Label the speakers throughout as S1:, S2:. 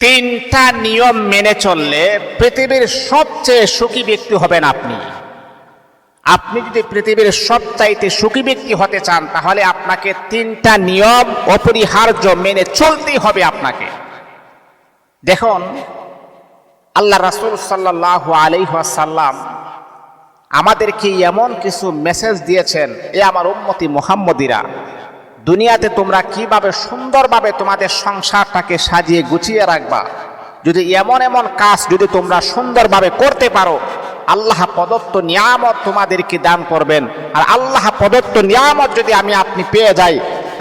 S1: তিনটা নিয়ম মেনে চললে পৃথিবীর সবচেয়ে সুখী ব্যক্তি হবেন আপনি। আপনি যদি পৃথিবীর সবচাইতে সুখী ব্যক্তি হতে চান, তাহলে আপনাকে তিনটা নিয়ম অপরিহার্য মেনে চলতেই হবে আপনাকে। দেখুন আল্লাহ রাসূল সাল্লাহ আলাইহাসাল্লাম আমাদেরকে এমন কিছু মেসেজ দিয়েছেন, এ আমার উম্মতি মোহাম্মদিরা। দুনিয়াতে তোমরা কীভাবে সুন্দরভাবে তোমাদের সংসারটাকে সাজিয়ে গুছিয়ে রাখবা? যদি এমন এমন কাজ যদি তোমরা সুন্দরভাবে করতে পারো, আল্লাহ প্রদত্ত নিয়ামত তোমাদেরকে দান করবেন। আর আল্লাহ প্রদত্ত নিয়ামত যদি আমি আপনি পেয়ে যাই,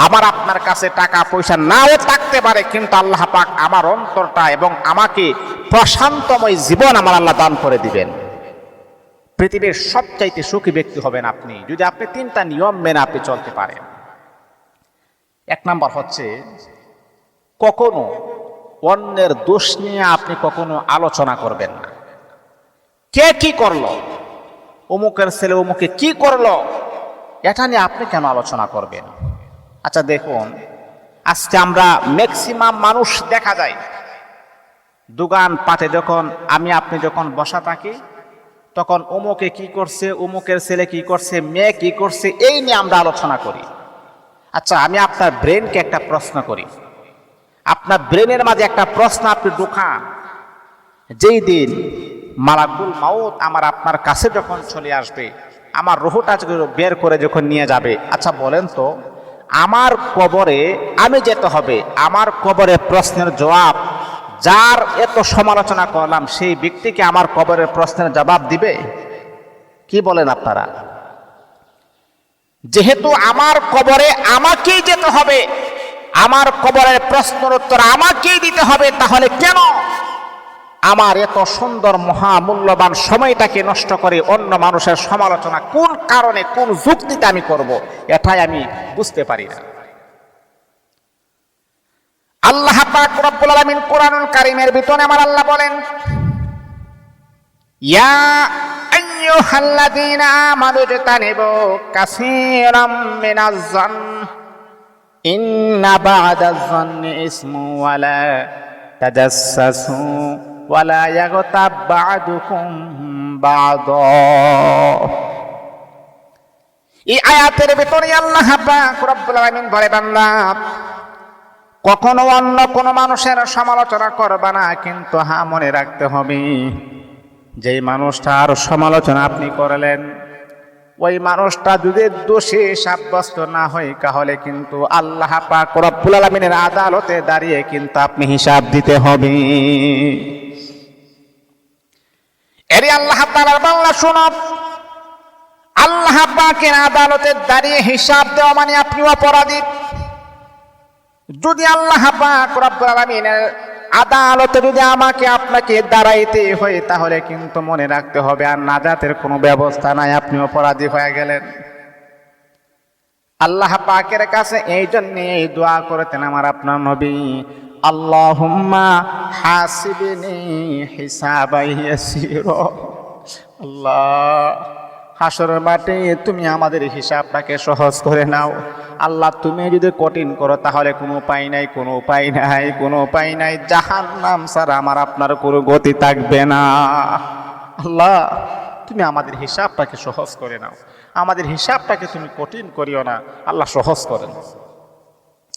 S1: আমার আপনার কাছে টাকা পয়সা নাও থাকতে পারে, কিন্তু আল্লাহ পাক আমার অন্তরটা এবং আমাকে প্রশান্তময় জীবন আমার আল্লাহ দান করে দিবেন। পৃথিবীর সবচাইতে সুখী ব্যক্তি হবেন আপনি, যদি আপনি তিনটা নিয়ম মেনে আপনি চলতে পারেন। এক নাম্বার হচ্ছে, কখনো অন্যের দোষ নিয়ে আপনি কখনো আলোচনা করবেন না। কে কি করল? অমুকের ছেলে অমুকে কি করল? এটা নিয়ে আপনি কেন আলোচনা করবেন? আচ্ছা দেখুন, আজকে আমরা ম্যাক্সিমাম মানুষ দেখা যায়। দোকান পাতে যখন আমি আপনি যখন বসা থাকি, তখন অমুকে কি করছে, অমুকের ছেলে কি করছে, মেয়ে কি করছে, এই নিয়ে আমরা আলোচনা করি। আচ্ছা আমি আপনার ব্রেনকে একটা প্রশ্ন করি। আপনার ব্রেনের মাঝে একটা প্রশ্ন, আপনি ঢুকান যেই দিন মালাকুল মাউত আমার আপনার কাছে যখন চলে আসবে, আমার রুহুটা বের করে যখন নিয়ে যাবে আচ্ছা বলেন তো, আমার কবরে আমি যেতে হবে, আমার কবরে প্রশ্নের জবাব, যার এত সমালোচনা করলাম, সেই ব্যক্তিকে আমার কবরের প্রশ্নের জবাব দিবে? কি বলেন আপনারা? যেহেতু আমার কবরে আমাকেই যেতে হবে, আমার কবরের প্রশ্নের উত্তর আমাকেই দিতে হবে, তাহলে কেন আমার এত সুন্দর মহামূল্যবান সময়টাকে নষ্ট করে অন্য মানুষের সমালোচনা কোন কারণে, কোন যুক্তিতে আমি করব, এটাই আমি বুঝতে পারি না। আল্লাহ পাক রব্বুল আলামিন কোরআনুল কারীমের ভিতরে আমার আল্লাহ বলেন, ইয়া আইয়ুহাল্লাযীনা আমানু ইজতানিবু কাসীরাম মিনাজ-জান ইন্না বা'দাজ-জান্নি ইসমু ওয়ালা তাজাসসাসু ওয়ালা ইয়াগতাব বা'দুকুম বা'দা। এই আয়াতের ভিতরে আল্লাহ পাক রব্বুল আলামিন বলে, বান্দা, কখনো অন্য কোনো মানুষের সমালোচনা করবা না, কিন্তু হা মনে রাখতে হবে। যেই মানুষটার সমালোচনা আপনি করলেন, ওই মানুষটা যদি দোষে, সাব্যস্ত না হয়, তাহলে কিন্তু আল্লাহ পাক রব্বুল আলামিনের আদালতে দাঁড়িয়ে কিন্তু আপনি হিসাব দিতে হবে। এরে আল্লাহ তাআলার বাংলা শুনো আল্লাহ পাকের আদালতে দাঁড়িয়ে হিসাব দেওয়া মানে আপনি অপরাধী। যদি আল্লাহ পাক রব্বুল আলামিনের আদালতে যদি আমাকে আপনাকে দাঁড়াইতে হয়, তাহলে কিন্তু মনে রাখতে হবে, আর নাজাতের কোনো ব্যবস্থা নাই, আপনি অপরাধী হয়ে গেলেন। আল্লাহ পাকের কাছে এই জন্যে এই দোয়া করতেন আমার আপনার নবী, আল্লাহুম্মা হাসিবিনি হিসাবাই আল্লাহ। হাসরের মাঠে তুমি আমাদের হিসাবটাকে সহজ করে নাও। আল্লাহ, তুমি যদি কঠিন করো, তাহলে কোনো উপায় নাই, কোনো উপায় নাই, কোনো উপায় নাই। জাহান নাম স্যার আমার আপনার কোনো গতি থাকবে না। আল্লাহ, তুমি আমাদের হিসাবটাকে সহজ করে নাও। আমাদের হিসাবটাকে তুমি কঠিন করিও না, আল্লাহ সহজ করেন।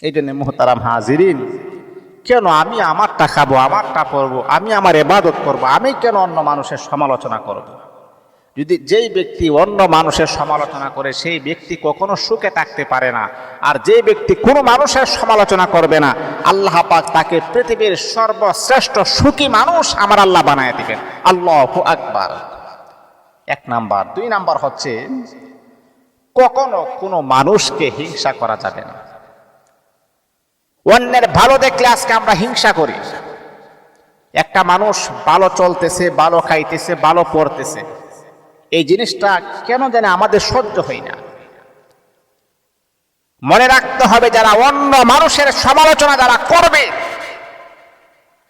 S1: এই জন্য মোহতারাম হাজিরিন, কেন আমি আমারটা খাব, আমারটা পরবো, আমি আমার এবাদত করব, আমি কেন অন্য মানুষের সমালোচনা করব? যদি যেই ব্যক্তি অন্য মানুষের সমালোচনা করে, সেই ব্যক্তি কখনো সুখে থাকতে পারে না। আর যে ব্যক্তি কোনো মানুষের সমালোচনা করবে না, আল্লাহ পাক তাকে পৃথিবীর সর্বশ্রেষ্ঠ সুখী মানুষ আমার আল্লাহ বানায় দিবেন। আল্লাহ আকবার। এক নাম্বার। দুই নাম্বার হচ্ছে, কখনো কোনো মানুষকে হিংসা করা যাবে না। অন্যের ভালো দেখলে আজকে আমরা হিংসা করি। একটা মানুষ ভালো চলতেছে, ভালো খাইতেছে, ভালো পড়তেছে। এই জিনিসটা কেন জানে আমাদের সহ্য হয় না। মনে রাখতে হবে যারা অন্য মানুষের সমালোচনা যারা করবে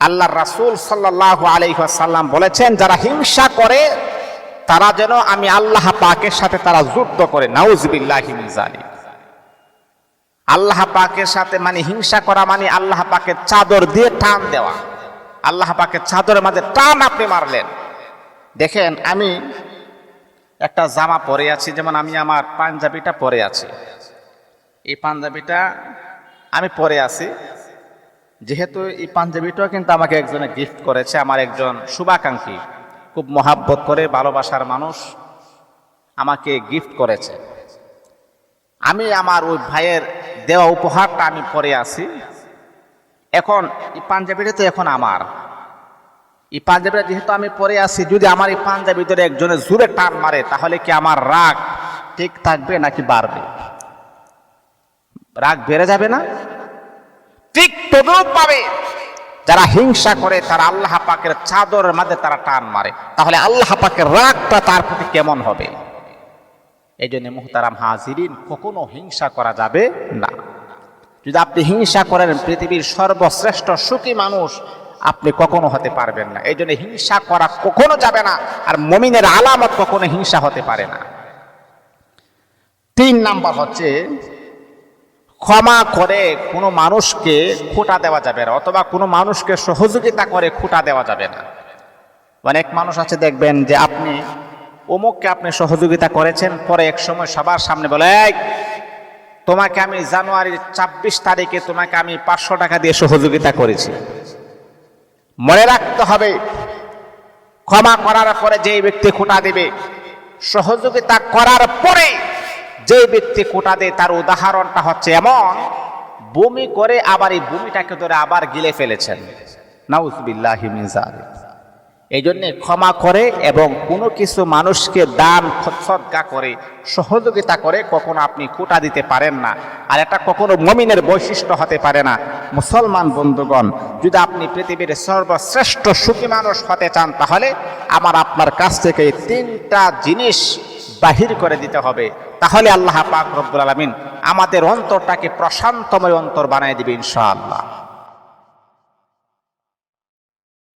S1: আল্লাহ রাসুল সাল্লাহ আলহাসাল্লাম বলেছেন, যারা হিংসা করে, তারা যেন আমি আল্লাহ পাকের সাথে তারা যুদ্ধ করে নাউজবিল্লাহ আল্লাহ পাকের সাথে মানে হিংসা করা মানে আল্লাহ পাকের চাদর দিয়ে টান দেওয়া। আল্লাহ পাকে চাদরের মাঝে টান আপনি মারলেন। দেখেন, আমি একটা জামা পরে আছি, যেমন আমি আমার পাঞ্জাবিটা পরে আছি। এই পাঞ্জাবিটা আমি পরে আছি। যেহেতু এই পাঞ্জাবিটাও কিন্তু আমাকে একজনে গিফট করেছে, আমার একজন শুভাকাঙ্ক্ষী, খুব মহাব্বত করে, ভালোবাসার মানুষ আমাকে গিফট করেছে। আমি আমার ওই ভাইয়ের দেওয়া উপহারটা আমি পরে আছি। এখন এই পাঞ্জাবিটা তো এখন আমার। এই পাঞ্জাবিটা যেহেতু আমি পরে আছি, যদি আমার এই পাঞ্জাবি ধরে একজনে জোরে টান মারে, তাহলে কি আমার রাগ ঠিক থাকবে নাকি বাড়বে? রাগ বেড়ে যাবে না? ঠিক তদরূপ পাবে যারা হিংসা করে, তারা আল্লাহ পাকের চাদরের মাঝে তারা টান মারে, তাহলে আল্লাহ পাকের রাগটা তার প্রতি কেমন হবে? এই জন্য মুহতারাম হাজিরিন, কখনো হিংসা করা যাবে না। যদি আপনি হিংসা করেন, পৃথিবীর সর্বশ্রেষ্ঠ সুখী মানুষ আপনি কখনো হতে পারবেন না। এই জন্য হিংসা করা কখনো যাবে না আর মমিনের আলামত কখনো হিংসা হতে পারে না। তিন নাম্বার হচ্ছে ক্ষমা করে কোনো মানুষকে খোটা দেওয়া যাবে না অথবা কোনো মানুষকে সহযোগিতা করে খোটা দেওয়া যাবে না। অনেক মানুষ আছে দেখবেন যে আপনি অমুককে আপনি সহযোগিতা করেছেন পরে এক সময় সবার সামনে বলে "এই, তোমাকে আমি জানুয়ারির ছাব্বিশ তারিখে তোমাকে আমি পাঁচশো টাকা দিয়ে সহযোগিতা করেছি। মনে রাখতে হবে, ক্ষমা করার পরে যে ব্যক্তি খোঁটা দেবে, সহযোগিতা করার পরে যে ব্যক্তি খোঁটা দেয়, তার উদাহরণটা হচ্ছে এমন, বমি করে আবার এই বমিটাকে ধরে আবার গিলে ফেলেছেন। নাউজবিল্লাহ যালিক। এই জন্যে ক্ষমা করে এবং কোনো কিছু মানুষকে দান সদ্গা করে, সহযোগিতা করে কখনো আপনি কোটা দিতে পারেন না। আর এটা কখনো মমিনের বৈশিষ্ট্য হতে পারে না। মুসলমান বন্ধুগণ, যদি আপনি পৃথিবীর সর্বশ্রেষ্ঠ সুখী মানুষ হতে চান, তাহলে আমার আপনার কাছ থেকে তিনটা জিনিস বাহির করে দিতে হবে। তাহলে আল্লাহ পাক রব্বুল আলমিন আমাদের অন্তরটাকে প্রশান্তময় অন্তর বানায় দিবে ইনশাআল্লাহ।